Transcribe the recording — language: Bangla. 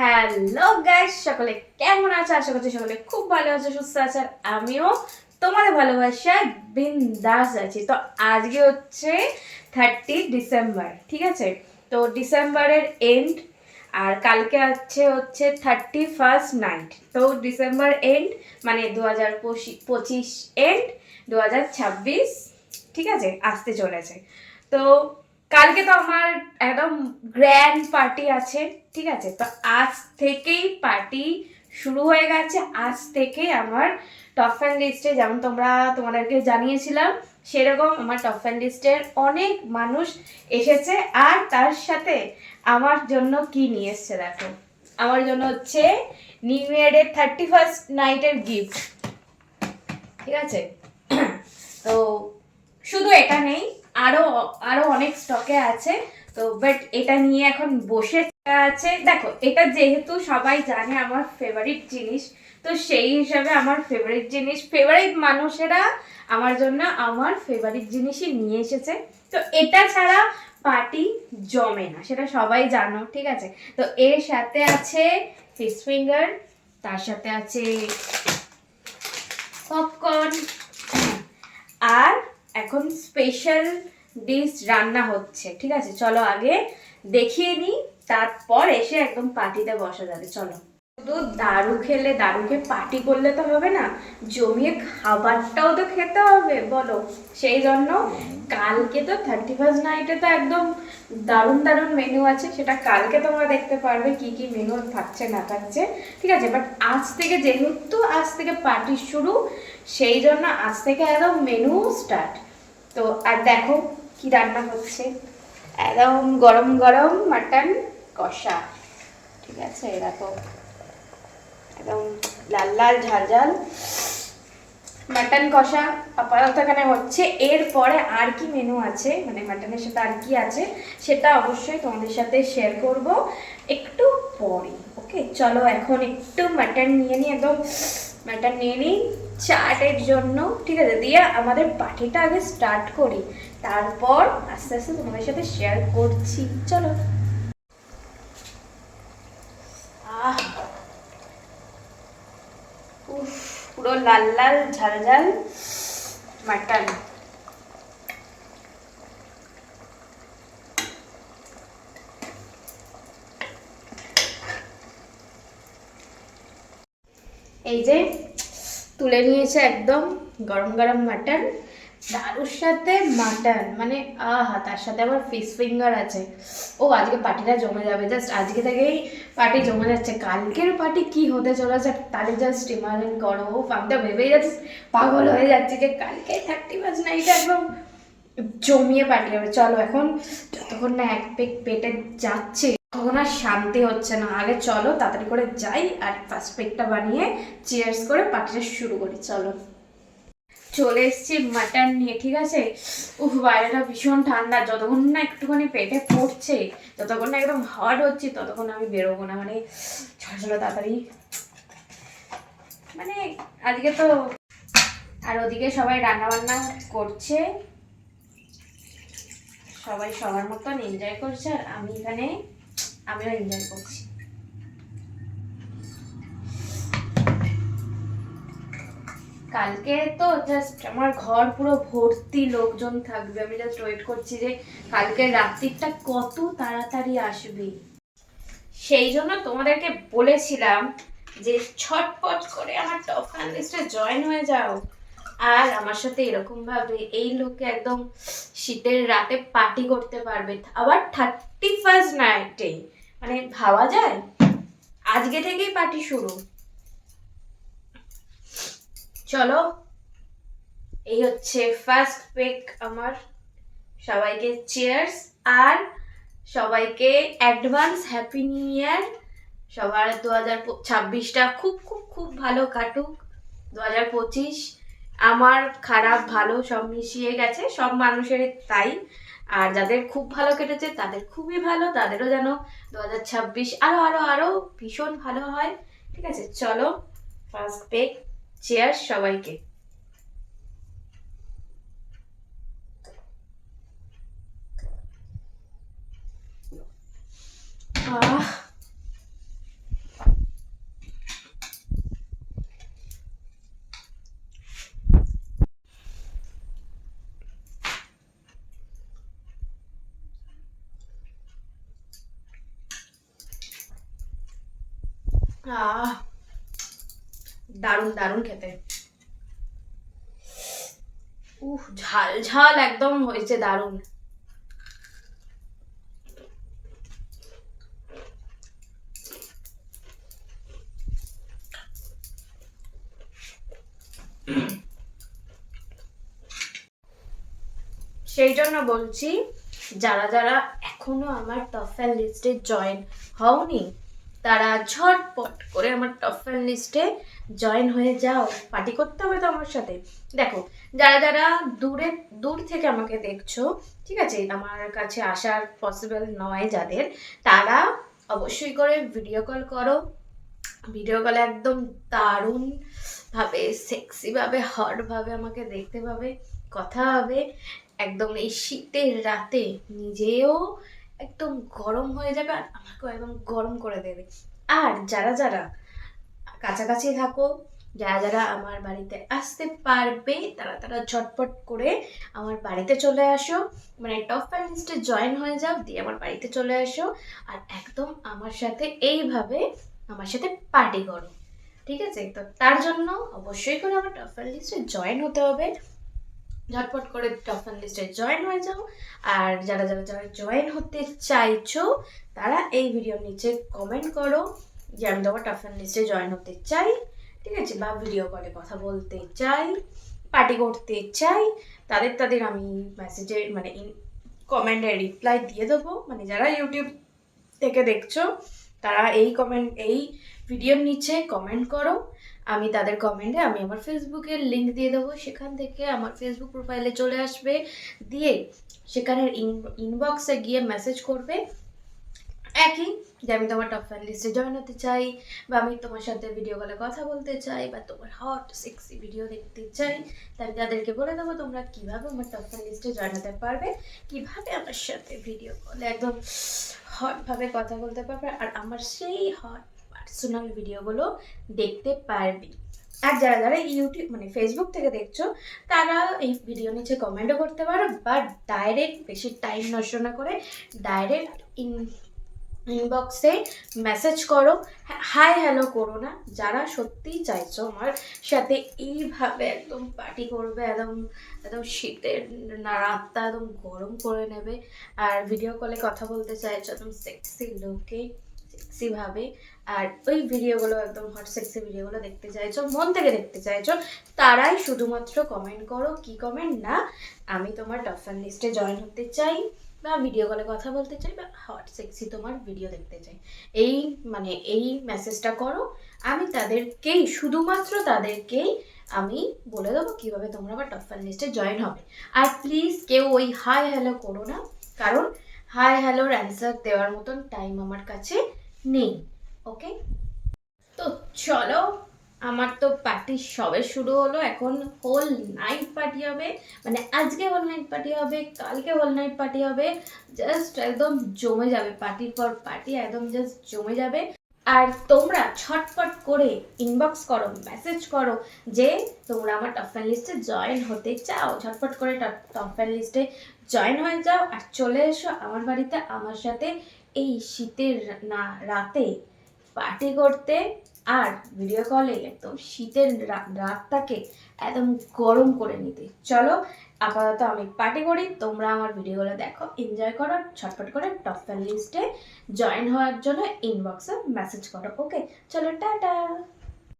হ্যালো গাইস সকলে কেমন আছে? আশা করছি সকলে খুব ভালো আছে, সুস্থ আছে আমিও তোমাদের ভালোবাসায় বিন্দাস আছি। তো আজকে হচ্ছে থার্টি ডিসেম্বর ঠিক আছে? তো ডিসেম্বরের এন্ড আর কালকে আছে হচ্ছে থার্টি ফার্স্ট নাইট তো ডিসেম্বর এন্ড মানে দু হাজার পঁচিশ এন্ড দু হাজার ছাব্বিশ, ঠিক আছে? আসতে চলেছে। তো কালকে তো আমার একদম গ্র্যান্ড পার্টি আছে, ঠিক আছে? তো আজ থেকেই পার্টি শুরু হয়ে গেছে। আজ থেকে আমার টপ ফ্যান লিস্টে যেমন তোমরা তোমাদেরকে জানিয়েছিলাম, সেরকম আমার টপ ফ্যান লিস্টের অনেক মানুষ এসেছে। আর তার সাথে আমার জন্য কি নিয়ে এসছে দেখো? আমার জন্য হচ্ছে নিউ ইয়ারের থার্টি ফার্স্ট নাইটের গিফট ঠিক আছে তো শুধু এটা নেই আরও আরও অনেক স্টকে আছে। তো বাট এটা নিয়ে এখন বসে আছে। দেখো, এটা যেহেতু সবাই জানে আমার ফেভারিট জিনিস, তো সেই হিসাবে আমার ফেভারিট জিনিস ফেভারিট মানুষেরা আমার জন্য আমার ফেভারিট জিনিসই নিয়ে এসেছে। তো এটা ছাড়া পার্টি জমে না, সেটা সবাই জানো, ঠিক আছে? তো এর সাথে আছে ফিশ ফিঙ্গার তার সাথে আছে পপকর্ন আর এখন স্পেশাল ডিশ রান্না হচ্ছে, ঠিক আছে? চলো আগে দেখিয়ে নিই, তারপর এসে একদম পার্টিতে বসা যাবে, চলো। শুধু দারু খেলে, দারুকে পার্টি করলে তো হবে না, জমিয়ে খাবারটাও তো খেতে হবে, বলো। সেই জন্য কালকে তো থার্টি ফার্স্ট নাইটে তো একদম দারুণ দারুণ মেনু আছে, সেটা কালকে তোমরা দেখতে পারবে কি কি মেনু থাকছে, না থাকছে, ঠিক আছে? বাট আজ থেকে যেহেতু, আজ থেকে পার্টি শুরু, সেই জন্য আজ থেকে একদম মেনু স্টার্ট তো, আর দেখো কি রান্না হচ্ছে? একদম গরম গরম মাটন কষা। ঠিক আছে, দেখো। একদম লাল লাল, ঝাল ঝাল। মাটন কষা আপাতত এখানে হচ্ছে। এরপরে আর কি মেনু আছে? মানে মাটনের সাথে আর কি আছে? সেটা অবশ্যই তোমাদের সাথে শেয়ার করব একটু পরে ওকে চলো এখন একটু মাটন নিয়ে নিই, একদম মাটন নিয়ে নিই, চাটের জন্য, ঠিক আছে, দিয়ে আমাদের পাঠিটা আগে স্টার্ট করি। তারপর আস্তে আস্তে তোমাদের সাথে শেয়ার করছি। চলো। পুরো লাল লাল, ঝাল ঝাল মাটন। এই যে তুলে নিয়েছে একদম গরম গরম মাটন। দারুর সাথে মাটন মানে আহা, তার সাথে আবার ফিশ ফিঙ্গার আছে। ও, আজকে পার্টিটা জমে যাবে। জাস্ট আজকে থেকেই পার্টি জমে যাচ্ছে। কালকের পার্টি কি হতে চলেছে তাহলে জাস্ট ইমাজিন করো তো ভেবেই যাচ্ছি, পাগল হয়ে যাচ্ছে যে কালকে থার্টি ফার্স্ট নাইটে একদম জমিয়ে পার্টি হবে। চলো এখন যতক্ষণ না এক পেক পেটে যাচ্ছে তখন আর শান্তি হচ্ছে না। আগে চলো, তাড়াতাড়ি করে যাই আর ফার্স্ট পেকটা বানিয়ে চেয়ার্স করে পার্টিটা শুরু করি, চলো। চলে এসেছি মাটন নিয়ে, ঠিক আছে? উফ, বাইরেটা ভীষণ ঠান্ডা। যতক্ষণ না একটুখানি পেটে পড়ছে যতক্ষণ না একদম হট হচ্ছে, ততক্ষণ আমি বেরোবো না। মানে ছোটো ছোটো তাড়াতাড়ি। মানে আজকে তো আর ওদিকে সবাই রান্না বান্না করছে। সবাই সবার মতন এনজয় করছে, আর আমি এখানে আমিও এনজয় করছি। কালকে তো জাস্ট আমার ঘর পুরো ভর্তি, লোকজন থাকবে। আমি জাস্ট ওয়েট করছি যে কালকে রাত্রিটা কত তাড়াতাড়ি আসবে। সেই জন্য তোমাদেরকে বলেছিলাম যে ছটপট করে আমার টপ ফ্যান লিস্টে জয়েন হয়ে যাও। আর আমার সাথে এরকম ভাবে এই লোকে একদম শীতের রাতে পার্টি করতে পারবে। আবার থার্টি ফার্স্ট নাইটে মানে ভাবা যায়? আজকে থেকেই পার্টি শুরু। চলো, এই হচ্ছে ফার্স্ট পেক আমার। সবাইকে চেয়ার্স আর সবাইকে অ্যাডভান্স হ্যাপি নিউ ইয়ার সবার দু হাজার ছাব্বিশটা খুব খুব খুব ভালো কাটুক। দু হাজার পঁচিশ আমার খারাপ, ভালো সব মিশিয়ে গেছে, সব মানুষের তাই। আর যাদের খুব ভালো কেটেছে, তাদের খুবই ভালো, তাদেরও যেন দু হাজার ছাব্বিশ আরও আরও আরও ভীষণ ভালো হয়। ঠিক আছে, চলো ফার্স্ট পেক চেয়ার সবাইকে। আহ দারুণ দারুণ খেতে। উহ ঝাল ঝাল একদম হয়েছে দারুণ। সেই জন্য বলছি, যারা যারা এখনও আমার টফেল লিস্টে জয়েন হওনি তারা ঝটপট করে আমার টফেল লিস্টে জয়েন হয়ে যাও। পার্টি করতে হবে তো আমার সাথে? দেখো, যারা যারা দূরে, দূর থেকে আমাকে দেখছ, ঠিক আছে, আমার কাছে আসার পসিবল নয় যাদের, তারা অবশ্যই করে ভিডিও কল করো। ভিডিও কলে একদম দারুণ ভাবে সেক্সি ভাবে হট ভাবে আমাকে দেখতে পাবে, কথা হবে। একদম এই শীতের রাতে নিজেও একদম গরম হয়ে যাবে আর আমাকেও একদম গরম করে দেবে। আর যারা যারা কাছাকাছি থাকো, যারা যারা আমার বাড়িতে আসতে পারবে, তারা তারা ঝটপট করে আমার বাড়িতে চলে আসো। মানে টপ ফাইভ লিস্টে জয়েন হয়ে যাও, দিয়ে আমার বাড়িতে চলে আসো। আর একদম আমার সাথে এইভাবে আমার সাথে পার্টি করো। ঠিক আছে? তো তার জন্য অবশ্যই করে আমার টপ ফাইভ লিস্টে জয়েন হতে হবে। ঝটপট করে টপ ফাইভ লিস্টে জয়েন হয়ে যাও। আর যারা যারা যারা জয়েন হতে চাইছো, তারা এই ভিডিওর নিচে কমেন্ট করো যে আমি তোমার টপ ফাইভ লিস্টে জয়েন হতে চাই। ঠিক আছে? বা ভিডিও কলে কথা বলতে চাই পার্টি করতে চাই, তাদের তাদের আমি মেসেজে মানে কমেন্টে রিপ্লাই দিয়ে দেবো। মানে যারা ইউটিউব থেকে দেখছ, তারা এই কমেন্ট এই ভিডিওর নিচে কমেন্ট করো। আমি তাদের কমেন্টে আমি আমার ফেসবুকের লিঙ্ক দিয়ে দেবো। সেখান থেকে আমার ফেসবুক প্রোফাইলে চলে আসবে। দিয়ে সেখানের ইনবক্সে গিয়ে মেসেজ করবে। একই যে আমি তোমার টপ ফ্যান লিস্টে জয়েন হতে চাই বা আমি তোমার সাথে ভিডিও কলে কথা বলতে চাই বা তোমার হট সেক্সি ভিডিও দেখতে চাই তাই তাদেরকে বলে দেবো তোমরা কীভাবে আমার টপ ফ্যান লিস্টে জয়েন হতে পারবে, কীভাবে আমার সাথে ভিডিও কলে একদম হটভাবে কথা বলতে পারবে, আর আমার সেই হট পার্সোনাল ভিডিওগুলো দেখতে পারবি। আর যারা যারা ইউটিউব মানে ফেসবুক থেকে দেখছ, তারা এই ভিডিও নিচে কমেন্টও করতে পারো বা ডাইরেক্ট বেশি টাইম নষ্ট না করে ডাইরেক্ট ইন ইনবক্সে মেসেজ করো। হাই হ্যালো করো না। যারা সত্যিই চাইছো আমার সাথে এইভাবে একদম পার্টি করবে, একদম একদম শীতের না, রাতটা একদম গরম করে নেবে। আর ভিডিও কলে কথা বলতে চাইছো, একদম সেক্সি লুকে সেক্সিভাবে আর ওই ভিডিওগুলো একদম হট সেক্সি ভিডিওগুলো দেখতে চাইছো, মন থেকে দেখতে চাইছো, তারাই শুধুমাত্র কমেন্ট করো, কি কমেন্ট না, আমি তোমার টপ ফ্যান লিস্টে জয়েন হতে চাই বা ভিডিও কলে কথা বলতে চাই বা হট সেক্সি তোমার ভিডিও দেখতে চাই। এই মানে এই মেসেজটা করো, আমি তাদেরকেই, শুধুমাত্র তাদেরকেই আমি বলে দেবো কীভাবে তোমরা আমার টপ ফ্যান লিস্টে জয়েন হবে। আর প্লিজ কেউ ওই হাই হ্যালো করো না, কারণ হাই হ্যালোর অ্যান্সার দেওয়ার মতন টাইম আমার কাছে নেই ওকে তো চলো, আমার তো পার্টি সবে শুরু হলো, এখন হোল নাইট পার্টি হবে মানে আজকে হোল নাইট পার্টি হবে, কালকে হোল নাইট পার্টি হবে জাস্ট একদম জমে যাবে পার্টির পর পার্টি একদম জাস্ট জমে যাবে। আর তোমরা ছটপট করে ইনবক্স করো মেসেজ করো যে তোমরা আমার টপ ফ্যান লিস্টে জয়েন হতে চাও। ঝটপট করে টপ ফ্যান লিস্টে জয়েন হয়ে যাও, আর চলে এসো আমার বাড়িতে, আমার সাথে এই শীতের না, রাতে পার্টি করতে আর ভিডিও কলে একদম শীতের রাতটাকে একদম গরম করে নিতে। চলো, আপাতত আমি পার্টি করি, তোমরা আমার ভিডিওগুলো দেখো এনজয় করো, ছটফট করে টপ ফ্যান লিস্টে জয়েন হওয়ার জন্য ইনবক্সে মেসেজ করো ওকে চলো, টাটা!